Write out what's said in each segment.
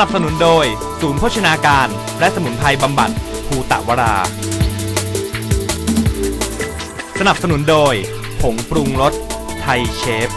นับสนุนโดย ศูนย์โภชนาการ และสมุนไพรบำบัดภูตะวรา สนับสนุนโดย ผงปรุงรสไทยเชฟ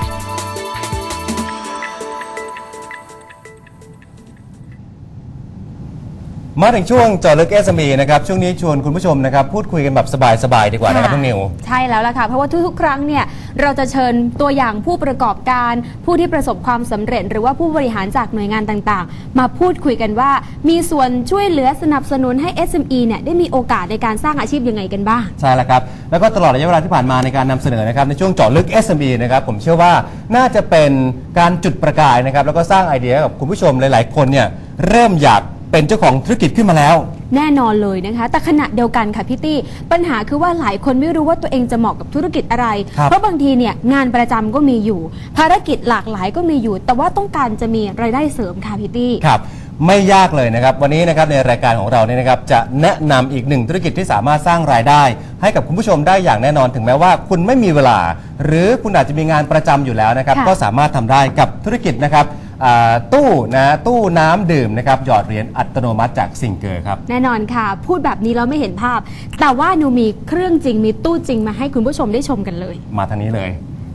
มาถึงช่วงเจอลึก SME นะครับช่วงนี้ชวนคุณผู้ชมนะครับพูดคุยกันแบบสบายๆดีกว่านะครับค่ะน้องนิว ใช่แล้วล่ะค่ะ เพราะว่าทุกๆ ครั้งเนี่ย เราจะเชิญตัวอย่างผู้ประกอบการ ผู้ที่ประสบความสำเร็จ หรือว่าผู้บริหารจากหน่วยงานต่างๆ มาพูดคุยกันว่า มีส่วนช่วยเหลือสนับสนุนให้ SME เนี่ยได้มีโอกาสในการสร้างอาชีพยังไงกันบ้าง ใช่แล้วครับ แล้วก็ตลอดระยะเวลาที่ผ่านมาในการนำเสนอนะครับในช่วงเจาะลึก SME นะครับผมเชื่อว่าน่าจะเป็นการจุดประกายนะครับแล้วก็สร้างไอเดียให้กับคุณผู้ชมหลาย ๆ คนเนี่ยเริ่มอยาก เป็นเจ้าของธุรกิจขึ้นมาแล้ว แน่นอนเลยนะคะ แต่ขณะเดียวกันค่ะพี่ตี้ ปัญหาคือว่าหลายคนไม่รู้ว่าตัวเองจะเหมาะกับธุรกิจอะไร ครับ เพราะบางทีเนี่ยงานประจำก็มีอยู่ ภารกิจหลากหลายก็มีอยู่ แต่ว่าต้องการจะมีรายได้เสริมค่ะพี่ตี้ ครับไม่ยากเลยนะครับ วันนี้นะครับในรายการของเราเนี่ยนะครับจะแนะนำอีกหนึ่งธุรกิจที่สามารถสร้างรายได้ ให้กับคุณผู้ชมได้อย่างแน่นอนถึงแม้ว่าคุณไม่มีเวลา หรือคุณอาจจะมีงานประจำอยู่แล้วนะครับ ค่ะ ก็สามารถทำได้กับธุรกิจนะครับ อ่าตู้นะตู้น้ำดื่มนะครับหยอดเหรียญอัตโนมัติจากซิงเกอร์ครับ แน่นอนค่ะ พูดแบบนี้เราไม่เห็นภาพ แต่ว่าหนูมีเครื่องจริงมีตู้จริงมาให้คุณผู้ชมได้ชมกันเลย มาทางนี้เลย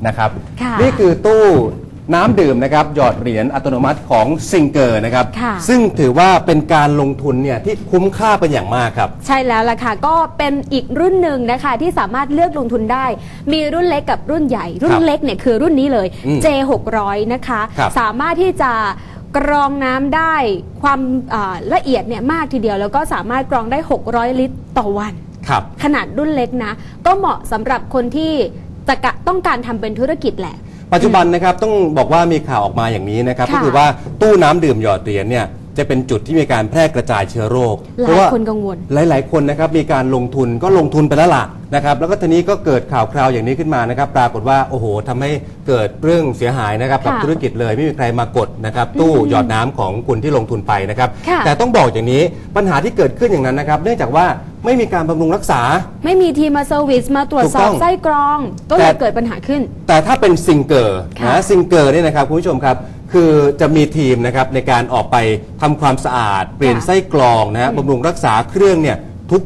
นะครับ ค่ะ นี่คือตู้ น้ำดื่มนะครับหยอดเหรียญอัตโนมัติของซิงเกอร์นะครับค่ะ ซึ่งถือว่าเป็นการลงทุนเนี่ยที่คุ้มค่าเป็นอย่างมากครับ ใช่แล้วล่ะค่ะ ก็เป็นอีกรุ่นหนึ่งนะคะ ที่สามารถเลือกลงทุนได้ มีรุ่นเล็กกับรุ่นใหญ่ รุ่คนรับเล็กเนี่ยคือรุ่นนี้เลย อืม J 6 0 0 นะคะ ครับ สามารถที่จะกรองน้ำได้ความอ่าละเอียดเนี่ยมากทีเดียว แล้วก็สามารถกรองได้ 600 ลิตรต่อวัน ครับ ขนาดรุ่นเล็กนะ ก็เหมาะสำหรับคนที่จะกะต้องการทำเป็นธุรกิจแหละ ปัจจุบันนะครับต้องบอกว่ามีข่าวออกมาอย่างนี้นะครับค่ะก็คือว่าตู้น้ำดื่มหยอดเหรียญเนี่ย จะเป็นจุดที่มีการแพร่กระจายเชื้อโรคหลายเพราะว่าคนกังวล หลาย ๆ คนนะครับมีการลงทุนก็ลงทุนไปแล้วล่ะนะครับแล้วก็ทีนี้ก็เกิดข่าวคราวอย่างนี้ขึ้นมานะครับปรากฏว่าโอ้โหทำให้เกิดเรื่องเสียหายนะครับกับค่ะธุรกิจเลยไม่มีใครมากดนะครับตู้หยอดน้ำของคุณที่ลงทุนไปนะครับค่ะแต่ต้องบอกอย่างนี้ปัญหาที่เกิดขึ้นอย่างนั้นนะครับเนื่องจากว่าไม่มีการบำรุงรักษา ไม่มีทีมมาเซอร์วิสมาตรวจสถูกต้อบองไส้กรอง ก็เลยแต่เกิดปัญหาขึ้น แต่ถ้าเป็นซิงเกอร์ค่ะนะซิงเกอร์เนี่ยนะครับคุณผู้ชมครับ คือจะมีทีมนะครับในการออกไปทำความสะอาด เปลี่ยนไส้กรองนะฮะบำรุงรักษาเครื่องเนี่ย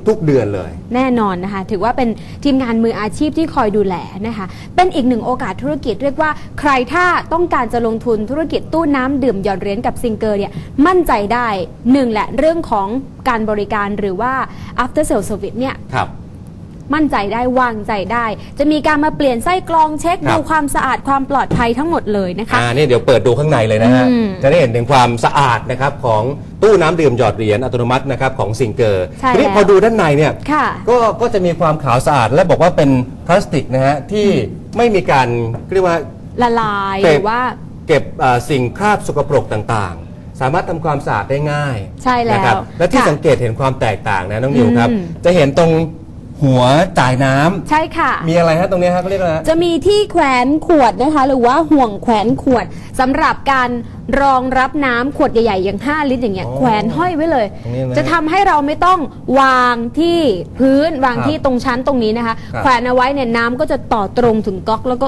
ทุกๆเดือนเลย แน่นอนนะคะ ถือว่าเป็นทีมงานมืออาชีพที่คอยดูแลนะคะ เป็นอีกหนึ่งโอกาสธุรกิจเรียกว่าใครถ้าต้องการจะลงทุนธุรกิจตู้น้ำดื่มหยอดเหรียญกับซิงเกอร์เนี่ยมั่นใจได้หนึ่งแหละเรื่องของการบริการหรือว่า after sale service เนี่ย ครับ มั่นใจได้วางใจได้ จะมีการมาเปลี่ยนไส้กรองเช็คครับ ดูความสะอาดความปลอดภัยทั้งหมดเลยนะคะ อ่านี่เดี๋ยวเปิดดูข้างในเลยนะฮะ อืมจะได้เห็นถึงความสะอาดนะครับของตู้น้ำดื่มหยอดเหรียญอัตโนมัตินะครับของซิงเกอร์ใช่ทีนี้แล้ว พอดูด้านในเนี่ย ค่ะ ก็ก็จะมีความขาวสะอาดและบอกว่าเป็นพลาสติกนะฮะ ที่ไม่มีการเรียกว่า ละลายเก็หบรือว่า เก็บอ่าสิ่งคราบสกปรกต่างๆ สามารถทำความสะอาดได้ง่ายใช่แล้วนะครับและที่ค่ะสังเกตเห็นความแตกต่างนะน้องนิวครับ อืมจะเห็นตรง หัวจ่ายน้ำใช่ค่ะ มีอะไรฮะตรงเนี้ยฮะเขาเรียกอะไรฮะ จะมีที่แขวนขวดนะคะ หรือว่าห่วงแขวนขวดสำหรับการรองรับน้ำขวดใหญ่ๆ อย่าง 5 ลิตรอย่างเงี้ยอ๋อแขวนห้อยไว้เลย ตรงนี้นะจะทำให้เราไม่ต้องวางที่พื้นวางครับที่ตรงชั้นตรงนี้นะคะ ครับ แขวนเอาไว้เนี่ยน้ำก็จะต่อตรงถึงก๊อกแล้วก็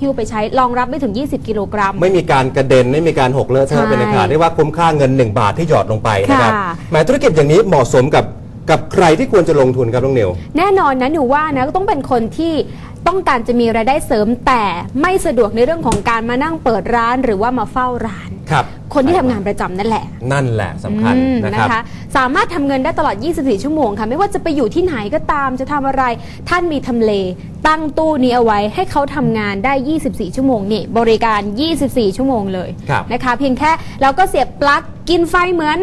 หิ้วไปใช้รองรับไม่ถึง 20 กิโลกรัม ไม่มีการกระเด็นไม่มีการหกเลอะเทอะใช่เป็นอันขาดเรียกว่าคุ้มค่าเงิน 1 บาทที่หยอดลงไปนะครับค่ะ แหมธุรกิจอย่างนี้เหมาะสมกับ กับใครที่ควรจะลงทุนครับน้องนิวแน่นอนนะหนูว่านะก็ต้องเป็นคนที่ต้องการจะมีรายได้เสริมแต่ไม่สะดวกในเรื่องของการมานั่งเปิดร้านหรือว่ามาเฝ้าร้าน ครับ คนที่ทำงานประจำนั่นแหละนั่นแหละสำคัญอืมนะครับ สามารถทำเงินได้ตลอด 24 ชั่วโมงค่ะ ไม่ว่าจะไปอยู่ที่ไหนก็ตามจะทำอะไร ท่านมีทำเล ตั้งตู้นี้เอาไว้ให้เขาทำงานได้ 24 ชั่วโมงนี่บริการ 24 ชั่วโมงเลยครับ นะคะ เพียงแค่เราก็เสียบปลั๊กกินไฟเหมือน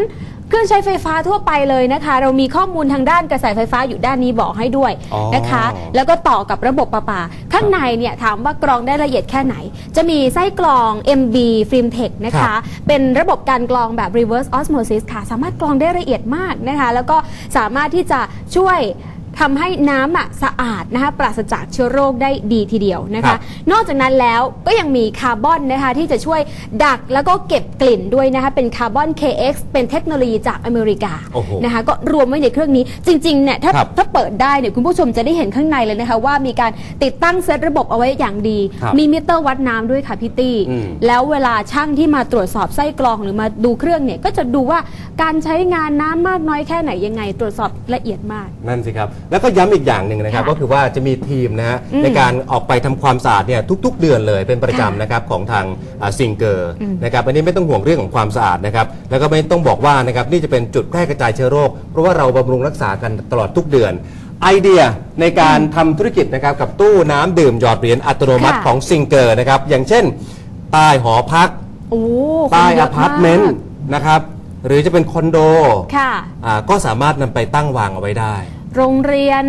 เครื่องใช้ไฟฟ้าทั่วไปเลยนะคะ เรามีข้อมูลทางด้านกระแสไฟฟ้าอยู่ด้านนี้บอกให้ด้วยอ๋อนะคะ แล้วก็ต่อกับระบบประปา ข้างในเนี่ยถามว่ากรองได้ละเอียดแค่ไหน จะมีไส้กรอง MB Film Tech นะครัคะ บ เป็นระบบการกรองแบบ reverse osmosis ค่ะ สามารถกรองได้ละเอียดมากนะคะ แล้วก็สามารถที่จะช่วย ทำให้น้ำอะสะอาดนะคะปราศจากเชื้อโรคได้ดีทีเดียวนะครัคะ บ นอกจากนั้นแล้วก็ยังมีคาร์บอนนะคะที่จะช่วยดักแล้วก็เก็บกลิ่นด้วยนะคะเป็นคาร์บอน KX เป็นเทคโนโลยีจากอเมริกาโอ้โหนะคะก็รวมไว้ในเครื่องนี้จริงๆเนี่ยถ้าครับถ้าเปิดได้เนี่ยคุณผู้ชมจะได้เห็นข้างในเลยนะคะว่ามีการติดตั้งเซตระบบเอาไว้อย่างดี ครับมีมิเตอร์วัดน้ำด้วยค่ะพี่ตี้อืม แล้วเวลาช่างที่มาตรวจสอบไส้กรองหรือมาดูเครื่องเนี่ยก็จะดูว่าการใช้งานน้ำมากน้อยแค่ไหนยังไง ตรวจสอบละเอียดมาก นั่นสิครับแล้วก็ย้ำอีกอย่างหนึ่งนะครับ ค่ะก็คือว่าจะมีทีมนะฮะอืมในการออกไปทำความสะอาดเนี่ยทุก ๆ เดือนเลยเป็นประค่ะจำนะครับของทางซิงเกอร์อืม นะครับอันนี้ไม่ต้องห่วงเรื่องของความสะอาดนะครับแล้วก็ไม่ต้องบอกว่านะครับนี่จะเป็นจุดแพร่กระจายเชื้อโรค เพราะว่าเราบำรุงรักษากันตลอดทุกเดือน ไอเดียในการทำธุรกิจนะครับกับตู้น้ำดื่มหยอดเหรียญอัตโนมัติค่ะ ของซิงเกอร์นะครับอย่างเช่นใต้หอพัก โอ้คนใต้เยออะพาร์ตเมนต์นะครับหรือจะเป็นคอนโดค่ะ อ่าก็สามารถนำไปตั้งวางเอาไว้ได้ โรงเรียน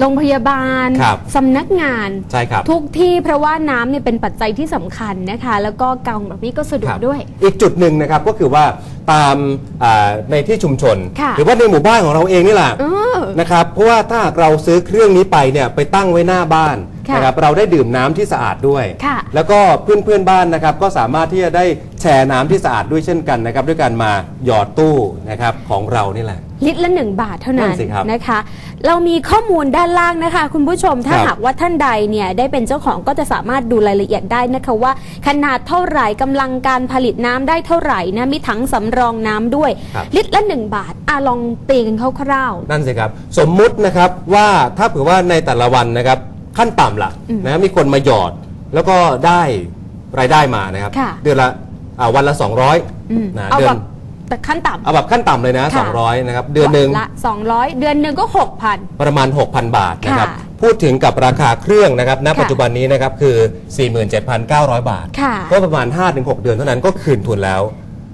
โรงพยาบาลครับ สำนักงาน ใช่ครับ ทุกที่เพราะว่าน้ำเนี่ยเป็นปัจจัยที่สำคัญนะคะ แล้วก็กางแบบนี้ก็สะดวคกรับด้วย อีกจุดหนึ่งนะครับก็คือว่าตามอ่าในที่ชุมชน ค่ะหรือว่าในหมู่บ้านของเราเองนี่แหละเออนะครับเพราะว่าถ้าหากเราซื้อเครื่องนี้ไปเนี่ยไปตั้งไว้หน้าบ้านค่ะนะครับเราได้ดื่มน้ำที่สะอาดด้วย ค่ะแล้วก็เพื่อนเพื่อนๆบ้านนะครับก็สามารถที่จะได้แชร์น้ำที่สะอาดด้วยเช่นกันนะครับด้วยการมาหยอดตู้นะครับของเรานี่แหละ ลิตรละ 1 บาทเท่านั้นนั่นสิครับนะคะ เรามีข้อมูลด้านล่างนะคะ คุณผู้ชมถ้าครับหากว่าท่านใดเนี่ยได้เป็นเจ้าของก็จะสามารถดูรายละเอียดได้นะคะว่า ขนาดเท่าไหร่กำลังการผลิตน้ำได้เท่าไหร่นะมีถังสำรองน้ำด้วย ครับ ลิตรละ 1 บาทอะลองตีกันคร่าวนั่นสิครับสมมุตินะครับว่าถ้าเผื่อว่าในแต่ละวันนะครับขั้นต่ำละนะมีคนมาหยอดแล้วก็ได้รายได้มานะครับ ค่ะเดือนละอ่าวันละ 200อืมนะเอาเดืแบอนบ แต่ขั้นต่ำ เอาแบบขั้นต่ำเลยนะ ค่ะ 200 นะครับ เดือนหนึ่งละ 200 เดือนหนึ่งก็ 6,000 ประมาณ 6,000 บาทนะครับ ค่ะพูดถึงกับราคาเครื่องนะครับณค่ะ ปัจจุบันนี้นะครับคือ 47,900 บาท ค่ะ ก็ประมาณ 5-6 เดือนเท่านั้นก็คืนทุนแล้ว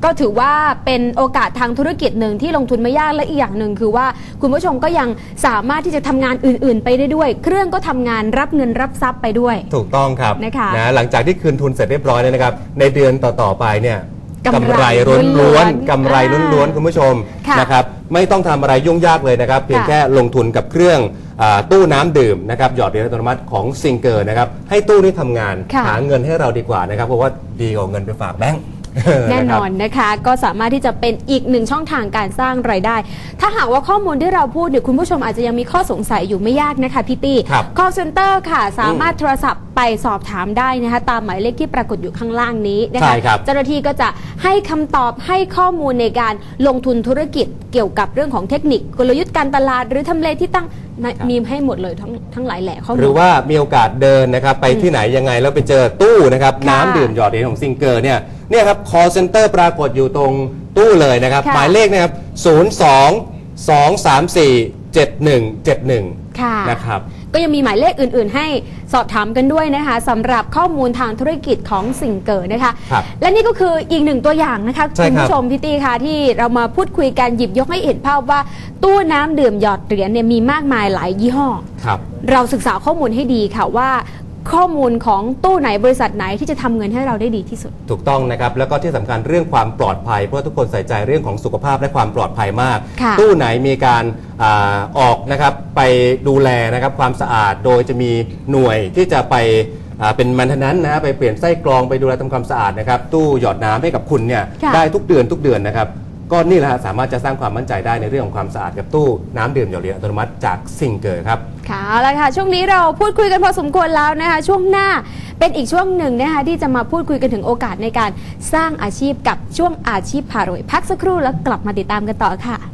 ก็ถือว่าเป็นโอกาสทางธุรกิจหนึ่งที่ลงทุนไม่ยากและอีกอย่างหนึ่งคือว่าคุณผู้ชมก็ยังสามารถที่จะทำงานอื่น ๆ ไปได้ด้วย เครื่องก็ทำงานรับเงินรับทรัพย์ไปด้วย ถูกต้องครับนะคะนะหลังจากที่คืนทุนเสร็จเรียบร้อยแล้วนะครับ ในเดือนต่อ ๆ ไปเนี่ย กำไรล้ล้ววนนๆๆกำไรล้วนๆคุณผู้ชมค่ะนะครับไม่ต้องทำอะไรยุ่งยากเลยนะครับ เพียงค่ะแค่ลงทุนกับเครื่องอาตู้น้ำดื่มนะครับหยอดเหรียญอัตโนมัติของซิงเกอร์นะครับให้ตู้นี้ทำงานค่ะ หาเงินให้เราดีกว่านะครับ เพราะว่าดีกว่าเงินไปฝากแบงก์ แน่นะครับอนนะคะ ก็สามารถที่จะเป็นอีกหนึ่งช่องทางการสร้างรายได้ ถ้าหากว่าข้อมูลที่เราพูดเนี่ยคุณผู้ชมอาจจะยังมีข้อสงสัยอยู่ไม่ยากนะคะพี่ตี้ ครับ call center ค่ะ สามารถโทรศัพท์ไปสอบถามได้นะคะตามหมายเลขที่ปรากฏอยู่ข้างล่างนี้นะใช่คะครับ เจ้าหน้าที่ก็จะให้คำตอบให้ข้อมูลในการลงทุนธุรกิจเกี่ยวกับเรื่องของเทคนิคกลยุทธ์การตลาด หรือทำเลที่ตั้งนะมีให้หมดเลยทั้งทั้งหลายแหล่ข้อมูล หรือว่ามีโอกาสเดินนะครับไปที่ไหนยังไงแล้วไปเจอตู้นะครับค่ะน้ำดื่มหยอดเหรียญของซิงเกอร์เนี่ยเนี่ยครับ call center ปรากฏอยู่ตรงตู้เลยนะครับ ค่ะ หมายเลขนะครับ 02 234 7171 ค่ะ นะครับ ก็ยังมีหมายเลขอื่น ๆ ให้สอบถามกันด้วยนะคะสำหรับข้อมูลทางธุรกิจของสิ่งเกิดนะคะ ครับและนี่ก็คืออีกหนึ่งตัวอย่างนะคะใช่ครับ ณผู้ชมพี่ตีค่ะที่เรามาพูดคุยกันหยิบยกให้เห็นภาพว่าตู้น้ำดื่มหยอดเหรียญเนี่ยมีมากมายหลายยี่ห้อ ครับ เราศึกษาข้อมูลให้ดีค่ะว่า ข้อมูลของตู้ไหนบริษัทไหนที่จะทำเงินให้เราได้ดีที่สุด ถูกต้องนะครับ แล้วก็ที่สำคัญเรื่องความปลอดภัย เพราะว่าทุกคนใส่ใจเรื่องของสุขภาพและความปลอดภัยมาก ค่ะตู้ไหนมีการอาออกนะครับไปดูแลนะครับความสะอาดโดยจะมีหน่วยที่จะไปอ่าเป็นมันทนั้นนะฮะไปเปลี่ยนไส้กรองไปดูแลทำความสะอาดนะครับตู้หยอดน้ำให้กับคุณเนี่ยค่ะ ได้ทุกเดือนทุกเดือนนะครับ ก็นี่แหละฮะสามารถจะสร้างความมั่นใจได้ในเรื่องของความสะอาดกับตู้น้ำดื่มหยอดเหรียญอัตโนมัติจากซิงเกอร์ครับ ค่ะเอาละค่ะ ช่วงนี้เราพูดคุยกันพอสมควรแล้วนะคะ ช่วงหน้าเป็นอีกช่วงหนึ่งนะคะที่จะมาพูดคุยกันถึงโอกาสในการสร้างอาชีพกับช่วงอาชีพพารวยพักสักครู่แล้วกลับมาติดตามกันต่อค่ะ